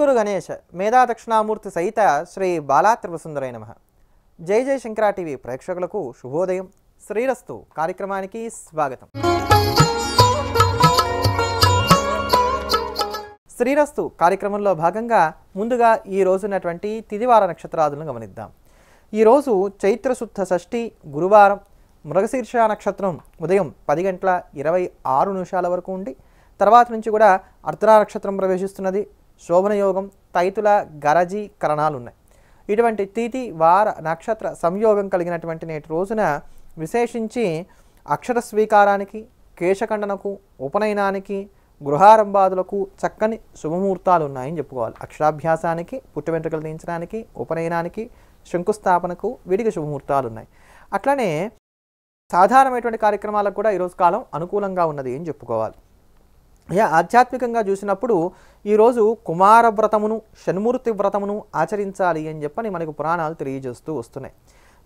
గురు గణేష్ మేధా దక్షిణామూర్తి సహిత శ్రీ బాలా త్రిపుసుందరై నమ. జై జై శంకరా టీవీ ప్రేక్షకులకు శుభోదయం. శ్రీరస్తు కార్యక్రమానికి స్వాగతం. శ్రీరస్తు కార్యక్రమంలో భాగంగా ముందుగా ఈ రోజునటువంటి తిదివార నక్షత్రాదులను గమనిద్దాం. ఈరోజు చైత్రశుద్ధ షష్ఠి గురువారం. మృగశీర్ష నక్షత్రం ఉదయం పది గంటల ఇరవై ఆరు నిమిషాల వరకు ఉండి తర్వాత నుంచి కూడా అర్ధనా నక్షత్రం ప్రవేశిస్తున్నది. శోభనయోగం తైతుల గరజీ కరణాలు ఉన్నాయి ఇటువంటి తిథి వార నక్షత్ర సంయోగం కలిగినటువంటి నేటి రోజున విశేషించి అక్షర స్వీకారానికి కేశఖండనకు ఉపనయనానికి గృహారంభాదులకు చక్కని శుభముహూర్తాలు ఉన్నాయని చెప్పుకోవాలి. అక్షరాభ్యాసానికి పుట్టు వెంట్రుకలు దించడానికి ఉపనయనానికి శంకుస్థాపనకు వీటికి శుభముహూర్తాలు ఉన్నాయి అట్లనే సాధారణమైనటువంటి కార్యక్రమాలకు కూడా ఈరోజు కాలం అనుకూలంగా ఉన్నది అని చెప్పుకోవాలి. యా ఆధ్యాత్మికంగా చూసినప్పుడు ఈరోజు కుమార వ్రతమును షణ్మూర్తి వ్రతమును ఆచరించాలి అని చెప్పని మనకు పురాణాలు తెలియజేస్తూ వస్తున్నాయి.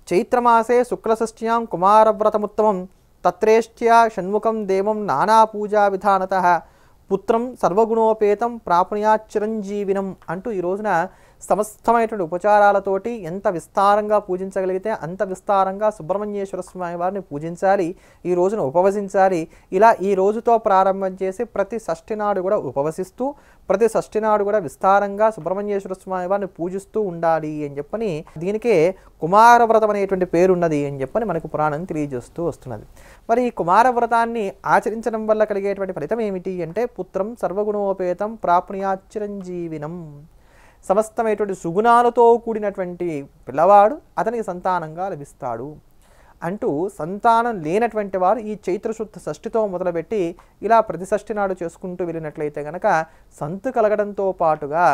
చైత్రమాసే శుక్లషష్ట్యాం కుమార వ్రతముత్తమం తత్రేష్ట్య షణ్ముఖం దేవం నానా పూజా విధానత పుత్రం సర్వగుణోపేతం ప్రాపణ్యాచిరంజీవినం అంటూ ఈ రోజున సమస్తమైనటువంటి ఉపచారాలతోటి ఎంత విస్తారంగా పూజించగలిగితే అంత విస్తారంగా సుబ్రహ్మణ్యేశ్వర స్వామి వారిని పూజించాలి ఈ రోజున ఉపవసించాలి. ఇలా ఈ రోజుతో ప్రారంభం చేసి ప్రతి షష్ఠి నాడు కూడా ఉపవసిస్తూ ప్రతి షష్ఠి నాడు కూడా విస్తారంగా సుబ్రహ్మణ్యేశ్వర స్వామి వారిని పూజిస్తూ ఉండాలి అని చెప్పని దీనికే కుమారవ్రతం అనేటువంటి పేరు ఉన్నది అని చెప్పని మనకు పురాణం తెలియజేస్తూ వస్తున్నది. మరి ఈ కుమారవ్రతాన్ని ఆచరించడం వల్ల కలిగేటువంటి ఫలితం ఏమిటి అంటే పుత్రం సర్వగుణోపేతం ప్రాప్నియాచిరంజీవినం. సమస్తమైనటువంటి సుగుణాలతో కూడినటువంటి పిల్లవాడు అతనికి సంతానంగా లభిస్తాడు. అంటూ సంతానం లేనటువంటి వారు ఈ చైత్రశుద్ధ షష్ఠితో మొదలుపెట్టి ఇలా ప్రతి షష్ఠి నాడు చేసుకుంటూ వెళ్ళినట్లయితే కనుక సంతు కలగడంతో పాటుగా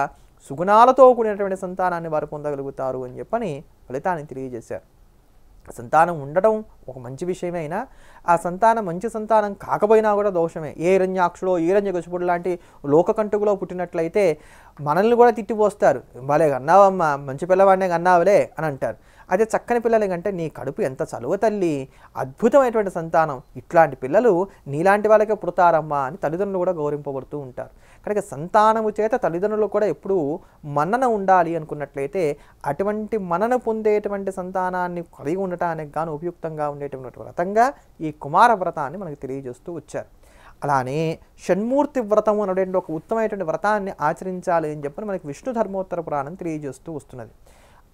సుగుణాలతో కూడినటువంటి సంతానాన్ని వారు పొందగలుగుతారు అని చెప్పని ఫలితాన్ని తెలియజేశారు. సంతానం ఉండటం ఒక మంచి విషయమే అయినా ఆ సంతానం మంచి సంతానం కాకపోయినా కూడా దోషమే. ఏ రంజాక్షుడో ఏ రంజగసుపుడు లాంటి లోకకంటుకులో పుట్టినట్లయితే మనల్ని కూడా తిట్టిపోస్తారు. భలే అన్నావమ్మా మంచి పిల్లవాడినే అన్నావులే అని అంటారు. అదే చక్కని పిల్లలు కంటే నీ కడుపు ఎంత చలువ తల్లి? అద్భుతమైనటువంటి సంతానం. ఇట్లాంటి పిల్లలు నీలాంటి వాళ్ళకే పుడతారమ్మా అని తల్లిదండ్రులు కూడా గౌరవింపబడుతూ ఉంటారు. కనుక సంతానము చేత తల్లిదండ్రులు కూడా ఎప్పుడు మన్నన ఉండాలి అనుకున్నట్లయితే అటువంటి మనన పొందేటువంటి సంతానాన్ని కలిగి ఉండటానికి గాను ఉపయుక్తంగా ఉండేటువంటి వ్రతంగా ఈ కుమార వ్రతాన్ని మనకు తెలియజేస్తూ వచ్చారు. అలానే షణ్మూర్తి వ్రతం అనేటువంటి ఒక ఉత్తమమైనటువంటి వ్రతాన్ని ఆచరించాలి అని చెప్పని మనకి విష్ణు ధర్మోత్తర పురాణం తెలియజేస్తూ వస్తున్నది.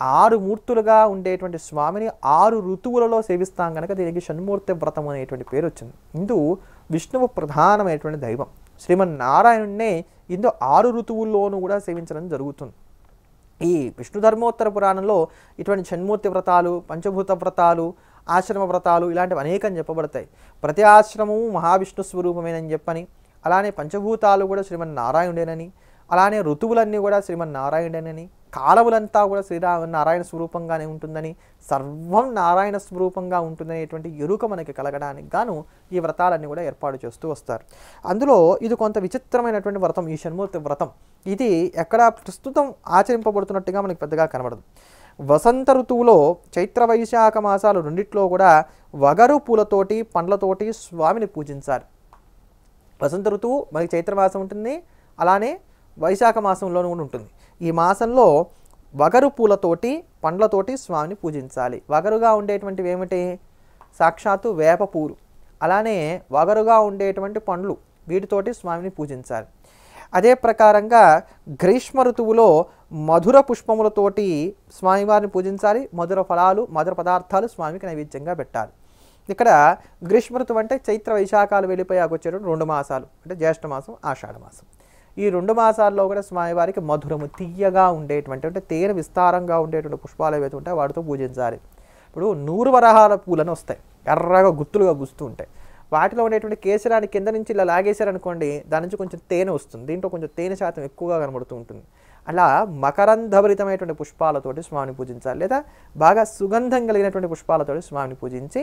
ఆరు మూర్తులుగా ఉండేటువంటి స్వామిని ఆరు ఋతువులలో సేవిస్తాం కనుక దీనికి షణ్మూర్తి వ్రతం అనేటువంటి పేరు వచ్చింది. ఇందు విష్ణువు ప్రధానమైనటువంటి దైవం. శ్రీమన్నారాయణుడినే ఇందు ఆరు ఋతువుల్లోనూ కూడా సేవించడం జరుగుతుంది. ఈ విష్ణు ధర్మోత్తర పురాణంలో ఇటువంటి షణ్మూర్తి వ్రతాలు పంచభూత వ్రతాలు ఆశ్రమ వ్రతాలు ఇలాంటివి అనేకం చెప్పబడతాయి. ప్రతి ఆశ్రమము మహావిష్ణు స్వరూపమేనని చెప్పని అలానే పంచభూతాలు కూడా శ్రీమన్నారాయణుడేనని అలానే ఋతువులన్నీ కూడా శ్రీమన్నారాయణుడేనని కాలములంతా కూడా శ్రీరామ నారాయణ స్వరూపంగానే ఉంటుందని సర్వం నారాయణ స్వరూపంగా ఉంటుందనేటువంటి ఎరుక మనకి కలగడానికి గాను ఈ వ్రతాలన్నీ కూడా ఏర్పాటు చేస్తూ వస్తారు. అందులో ఇది కొంత విచిత్రమైనటువంటి వ్రతం ఈ షణ్మూర్తి వ్రతం. ఇది ఎక్కడ ప్రస్తుతం ఆచరింపబడుతున్నట్టుగా మనకి పెద్దగా కనబడదు. వసంత ఋతువులో చైత్ర వైశాఖ మాసాలు రెండిట్లో కూడా వగరు పూలతోటి పండ్లతోటి స్వామిని పూజించాలి వసంత ఋతువు మనకి చైత్రమాసం ఉంటుంది అలానే వైశాఖ మాసంలోనూ కూడా ఉంటుంది. ఈ మాసంలో వగరు పూలతోటి పండ్లతోటి స్వామిని పూజించాలి. వగరుగా ఉండేటువంటివి ఏమిటి? సాక్షాత్తు వేప పూలు. అలానే వగరుగా ఉండేటువంటి పండ్లు వీటితోటి స్వామిని పూజించాలి. అదే ప్రకారంగా గ్రీష్మ ఋతువులో మధుర పుష్పములతోటి స్వామివారిని పూజించాలి. మధుర ఫలాలు మధుర పదార్థాలు స్వామికి నైవేద్యంగా పెట్టాలి. ఇక్కడ గ్రీష్మ ఋతువు అంటే చైత్ర వైశాఖాలు వెళ్ళిపోయాకొచ్చేటువంటి రెండు మాసాలు అంటే జ్యేష్ఠ మాసం ఆషాఢ మాసం. ఈ రెండు మాసాల్లో కూడా స్వామివారికి మధురము తీయగా ఉండేటువంటి అంటే తేనె విస్తారంగా ఉండేటువంటి పుష్పాలు ఏవైతే ఉంటాయో వాటితో పూజించాలి. ఇప్పుడు నూరు వరహాల పూలను వస్తాయి ఎర్రగా గుత్తులుగా గుస్తూ ఉంటాయి. వాటిలో ఉండేటువంటి కేసరాన్ని కింద నుంచి ఇలా లాగేశారనుకోండి దాని నుంచి కొంచెం తేనె వస్తుంది దీంట్లో కొంచెం తేనె శాతం ఎక్కువగా కనబడుతూ ఉంటుంది. అలా మకరంధభరితమైనటువంటి పుష్పాలతోటి స్వామిని పూజించాలి లేదా బాగా సుగంధం కలిగినటువంటి పుష్పాలతోటి స్వామిని పూజించి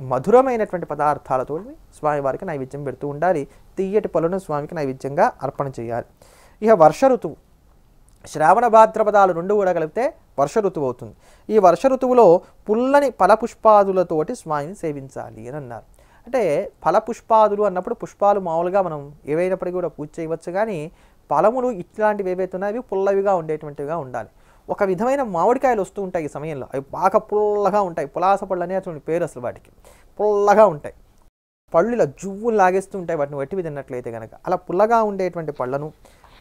మధురమైనటువంటి పదార్థాలతో స్వామివారికి నైవేద్యం పెడుతూ ఉండాలి. తీయటి పళ్ళను స్వామికి నైవేద్యంగా అర్పణ చేయాలి. ఇక వర్ష ఋతువు. శ్రావణ భాద్రపదాలు రెండు కూడా కలిపితే వర్ష ఋతువు అవుతుంది. ఈ వర్ష ఋతువులో పుల్లని ఫలపుష్పాదులతోటి స్వామిని సేవించాలి అని అన్నారు. అంటే ఫలపుష్పాదులు అన్నప్పుడు పుష్పాలు మామూలుగా మనం ఏవైనప్పటికీ కూడా పూజ చేయవచ్చు కానీ ఫలములు ఇట్లాంటివి ఏవైతే ఉన్నాయో అవి పుల్లవిగా ఉండేటువంటివిగా ఉండాలి. ఒక విధమైన మామిడికాయలు వస్తూ ఉంటాయి ఈ సమయంలో. అవి బాగా పుల్లగా ఉంటాయి. పులాస పళ్ళు అనేటువంటి పేరు అసలు వాటికి. పుల్లగా ఉంటాయి. పళ్ళు ఇలా జువ్వులు లాగేస్తూ ఉంటాయి. వాటిని వట్టివి తిన్నట్లయితే కనుక అలా పుల్లగా ఉండేటువంటి పళ్ళను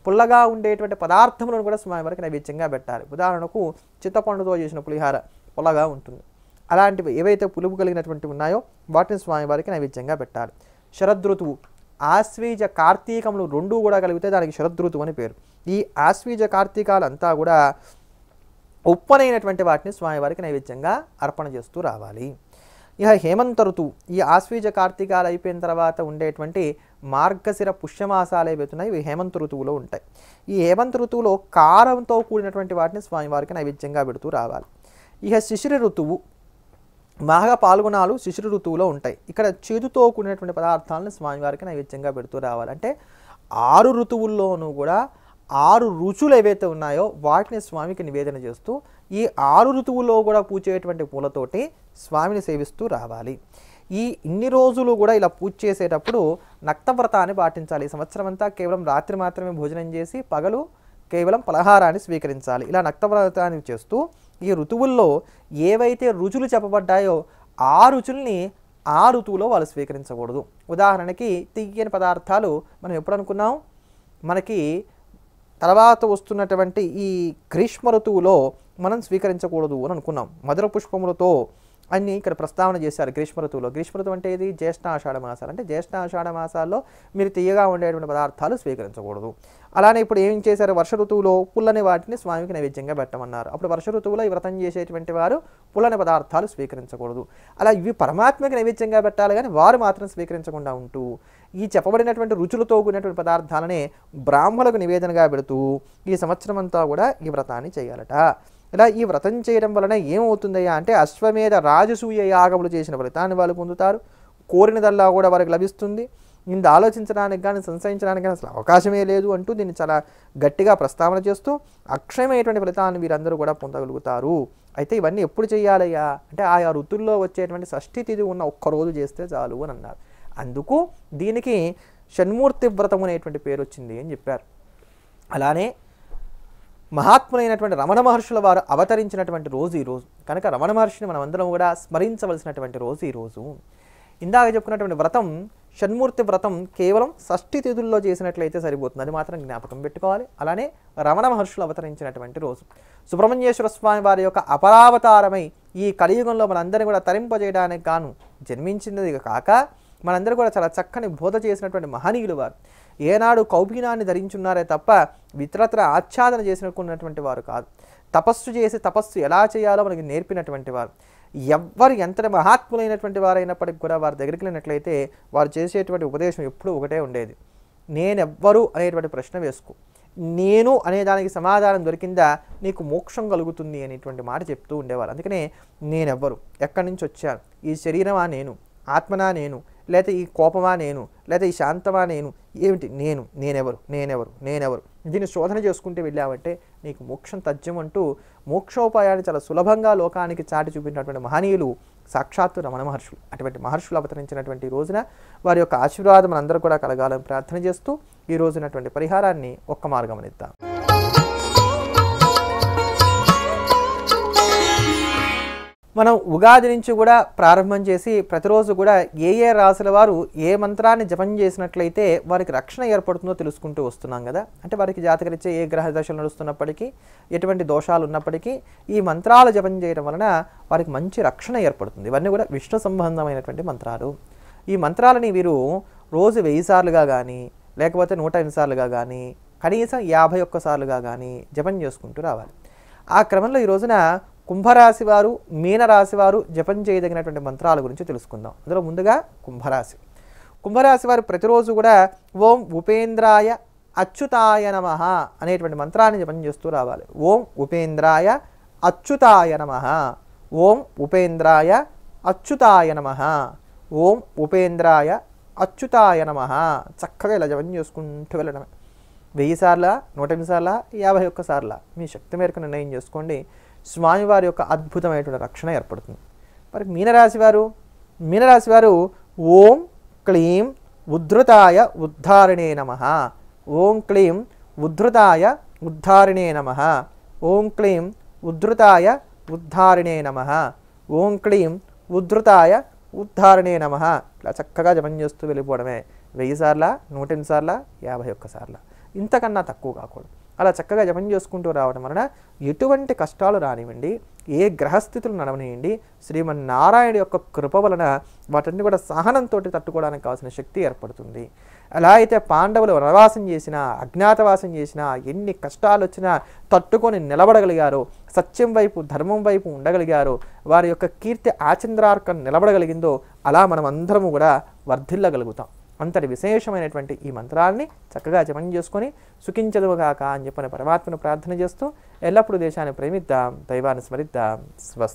పుల్లగా ఉండేటువంటి పదార్థములను కూడా స్వామివారికి నైవేద్యంగా పెట్టాలి. ఉదాహరణకు చింతపండుతో చేసిన పులిహార పుల్లగా ఉంటుంది. అలాంటివి ఏవైతే పులుపు కలిగినటువంటి ఉన్నాయో వాటిని స్వామివారికి నైవేద్యంగా పెట్టాలి. శరదృతువు ఆశ్వీజ కార్తీకములు రెండు కూడా కలిగితే దానికి శరదృతువు అని పేరు. ఈ ఆశ్వీజ కార్తీకాలంతా కూడా ఉప్పనైనటువంటి వాటిని స్వామివారికి నైవేద్యంగా అర్పణ చేస్తూ రావాలి. ఇక హేమంత ఋతువు ఈ ఆశ్వీజ కార్తీకాలు అయిపోయిన తర్వాత ఉండేటువంటి మార్గశిర పుష్యమాసాలు ఏవైతున్నాయి ఇవి హేమంత ఋతువులో ఉంటాయి. ఈ హేమంత ఋతువులో కారంతో కూడినటువంటి వాటిని స్వామివారికి నైవేద్యంగా పెడుతూ రావాలి. ఇక శిశిర ఋతువు మాఘ పాల్గొనాలు శిశిర ఋతువులో ఉంటాయి. ఇక్కడ చేదుతో కూడినటువంటి పదార్థాలను స్వామివారికి నైవేద్యంగా పెడుతూ రావాలి. అంటే ఆరు ఋతువుల్లోనూ కూడా ఆరు రుచులు ఏవైతే ఉన్నాయో వాటిని స్వామికి నివేదన చేస్తూ ఈ ఆరు ఋతువుల్లో కూడా పూచేటువంటి పూలతోటి స్వామిని సేవిస్తూ రావాలి. ఈ ఇన్ని రోజులు కూడా ఇలా పూజ చేసేటప్పుడు నక్తవ్రతాన్ని పాటించాలి. సంవత్సరం అంతా కేవలం రాత్రి మాత్రమే భోజనం చేసి పగలు కేవలం పలహారాన్ని స్వీకరించాలి. ఇలా నక్తవ్రతాన్ని చేస్తూ ఈ ఋతువుల్లో ఏవైతే రుచులు చెప్పబడ్డాయో ఆ రుచుల్ని ఆ ఋతువులో వాళ్ళు స్వీకరించకూడదు. ఉదాహరణకి తీయని పదార్థాలు మనం ఎప్పుడు అనుకున్నాం? మనకి తర్వాత వస్తున్నటువంటి ఈ గ్రీష్మ ఋతువులో మనం స్వీకరించకూడదు అని అనుకున్నాం. మధుర పుష్పములతో అన్ని ఇక్కడ ప్రస్తావన చేశారు గ్రీష్మ ఋతువులో. గ్రీష్మ ఋతువు అంటే ఇది జ్యేష్ఠ ఆషాఢ మాసాలు. అంటే జ్యేష్ఠ ఆషాఢ మాసాల్లో మీరు తీయగా ఉండేటువంటి పదార్థాలు స్వీకరించకూడదు. అలానే ఇప్పుడు ఏం చేశారు? వర్ష ఋతువులో పుల్లని వాటిని స్వామికి నైవేద్యంగా పెట్టమన్నారు. అప్పుడు వర్ష ఋతువులో ఈ వ్రతం చేసేటువంటి వారు పుల్లని పదార్థాలు స్వీకరించకూడదు. అలా ఇవి పరమాత్మకి నైవేద్యంగా పెట్టాలి కానీ వారు మాత్రం స్వీకరించకుండా ఉంటూ ఈ చెప్పబడినటువంటి రుచులతో కూడినటువంటి పదార్థాలనే బ్రాహ్మణులకు నివేదనగా పెడుతూ ఈ సంవత్సరం అంతా కూడా ఈ వ్రతాన్ని చేయాలట. ఇలా ఈ వ్రతం చేయడం వలన ఏమవుతుందయ్యా అంటే అశ్వమేధ రాజసూయ యాగములు చేసిన ఫలితాన్ని వాళ్ళు పొందుతారు. కోరినదల్లా కూడా వారికి లభిస్తుంది. ఇంత ఆలోచించడానికి కానీ సంశయించడానికి కానీ అసలు అవకాశమే లేదు అంటూ దీన్ని చాలా గట్టిగా ప్రస్తావన చేస్తూ అక్షయమైనటువంటి ఫలితాన్ని వీరందరూ కూడా పొందగలుగుతారు. అయితే ఇవన్నీ ఎప్పుడు చేయాలయ్యా? అంటే ఆయా ఋతుల్లో వచ్చేటువంటి షష్ఠి తిథి ఉన్న ఒక్క రోజు చేస్తే చాలు అని అన్నారు. అందుకు దీనికి షణ్మూర్తి వ్రతం అనేటువంటి పేరు వచ్చింది అని చెప్పారు. అలానే మహాత్ములైనటువంటి రమణ మహర్షుల వారు అవతరించినటువంటి రోజు ఈరోజు రోజు కనుక రమణ మహర్షిని మనం అందరం కూడా స్మరించవలసినటువంటి రోజు ఈరోజు రోజు. ఇందాక చెప్పుకున్నటువంటి వ్రతం షణ్మూర్తి వ్రతం కేవలం షష్ఠి తిథుల్లో చేసినట్లయితే సరిపోతుంది. అది మాత్రం జ్ఞాపకం పెట్టుకోవాలి. అలానే రమణ మహర్షులు అవతరించినటువంటి రోజు. సుబ్రహ్మణ్యేశ్వర స్వామి వారి యొక్క అపరావతారమై ఈ కలియుగంలో మనందరినీ కూడా తరింపజేయడానికి గాను జన్మించినది కాక మనందరూ కూడా చాలా చక్కని బోధ చేసినటువంటి మహనీయులు వారు. ఏనాడు కౌపీనాన్ని ధరించున్నారే తప్ప ఇతరత్ర ఆచ్ఛాదన చేసినటువంటి వారు కాదు. తపస్సు చేసి తపస్సు ఎలా చేయాలో మనకి నేర్పినటువంటి వారు. ఎవ్వరు ఎంత మహాత్ములైనటువంటి వారైనప్పటికీ కూడా వారి దగ్గరికి వెళ్ళినట్లయితే వారు చేసేటువంటి ఉపదేశం ఎప్పుడూ ఒకటే ఉండేది. నేనెవ్వరు అనేటువంటి ప్రశ్న వేసుకో. నేను అనే దానికి సమాధానం దొరికిందా నీకు మోక్షం కలుగుతుంది అనేటువంటి మాట చెప్తూ ఉండేవారు. అందుకనే నేనెవ్వరు. ఎక్కడి నుంచి వచ్చాను? ఈ శరీరమా నేను? ఆత్మనా నేను? లేకపోతే ఈ కోపమా నేను? లేకపోతే ఈ శాంతమా నేను? ఏమిటి? నేను నేనెవరు? నేనెవరు? నేనెవరు? దీన్ని శోధన చేసుకుంటూ వెళ్ళామంటే నీకు మోక్షం తథ్యం అంటూ మోక్షోపాయాన్ని చాలా సులభంగా లోకానికి చాటి చూపినటువంటి మహనీయులు సాక్షాత్తు రమణ మహర్షులు. అటువంటి మహర్షులు అవతరించినటువంటి రోజున వారి యొక్క ఆశీర్వాదం మనందరూ కూడా కలగాలని ప్రార్థన చేస్తూ ఈ రోజునటువంటి పరిహారాన్ని ఒక్క మార్గం ఇద్దాం మనం ఉగాది నుంచి కూడా ప్రారంభం చేసి ప్రతిరోజు కూడా ఏ ఏ రాసుల వారు ఏ మంత్రాన్ని జపం చేసినట్లయితే వారికి రక్షణ ఏర్పడుతుందో తెలుసుకుంటూ వస్తున్నాం కదా. అంటే వారికి జాతకరిచ్చే ఏ గ్రహ దశలు నడుస్తున్నప్పటికీ ఎటువంటి దోషాలు ఉన్నప్పటికీ ఈ మంత్రాలు జపం చేయడం వలన వారికి మంచి రక్షణ ఏర్పడుతుంది. ఇవన్నీ కూడా విష్ణు సంబంధమైనటువంటి మంత్రాలు. ఈ మంత్రాలని వీరు రోజు వెయ్యి సార్లుగా కానీ లేకపోతే నూట ఎనిమిది సార్లుగా కానీ కనీసం యాభై ఒక్కసార్లుగా కానీ జపం చేసుకుంటూ రావాలి. ఆ క్రమంలో ఈ రోజున కుంభరాశి వారు మీనరాశి వారు జపం చేయదగినటువంటి మంత్రాల గురించి తెలుసుకుందాం. అందులో ముందుగా కుంభరాశి. కుంభరాశి వారు ప్రతిరోజు కూడా ఓం ఉపేంద్రాయ అచ్యుతాయ నమ అనేటువంటి మంత్రాన్ని జపం చేస్తూ రావాలి. ఓం ఉపేంద్రాయ అచ్యుతాయ నమ. ఓం ఉపేంద్రాయ అచ్యుతాయ నమ. ఓం ఉపేంద్రాయ అచ్యుతాయ నమ. చక్కగా ఇలా జపం చేసుకుంటూ వెళ్ళడమే. వెయ్యి సార్ల నూట ఎనిమిది సార్ల యాభై ఒక్క సార్లా మీ శక్తి మేరకు నిర్ణయం చేసుకోండి. స్వామివారి యొక్క అద్భుతమైనటువంటి రక్షణ ఏర్పడుతుంది. మరి మీనరాశి వారు మీనరాశి వారు ఓం క్లీం ఉద్ధృతాయ ఉద్ధారణే నమ. ఓం క్లీం ఉద్ధృతాయ ఉద్ధారిణే నమ. ఓం క్లీం ఉద్ధృతాయ ఉద్ధారిణే నమ. ఓం క్లీం ఉద్ధృతాయ ఉద్ధారణే నమ. ఇలా చక్కగా జపం చేస్తూ వెళ్ళిపోవడమే. వెయ్యి సార్ల నూట సార్ల యాభై ఒక్కసార్ల ఇంతకన్నా తక్కువ కాకూడదు. అలా చక్కగా జపం చేసుకుంటూ రావడం వలన ఎటువంటి కష్టాలు రానివ్వండి ఏ గ్రహస్థితులు నడవనియండి శ్రీమన్నారాయణ యొక్క కృప వలన వాటన్ని కూడా సహనంతో తట్టుకోవడానికి కావాల్సిన శక్తి ఏర్పడుతుంది. అలా అయితే పాండవులు వనవాసం చేసినా అజ్ఞాతవాసం చేసినా ఎన్ని కష్టాలు వచ్చినా తట్టుకొని నిలబడగలిగారో సత్యం వైపు ధర్మం వైపు ఉండగలిగారో వారి యొక్క కీర్తి ఆచంద్రార్కం నిలబడగలిగిందో అలా మనం అందరము కూడా వర్ధిల్లగలుగుతాం. అంతటి విశేషమైనటువంటి ఈ మంత్రాల్ని చక్కగా జపం చేసుకొని సుఖించదువుగాక అని చెప్పిన పరమాత్మను ప్రార్థన చేస్తూ ఎల్లప్పుడూ దేశాన్ని ప్రేమిద్దాం దైవాన్ని స్మరిద్దాం. స్వస్తి.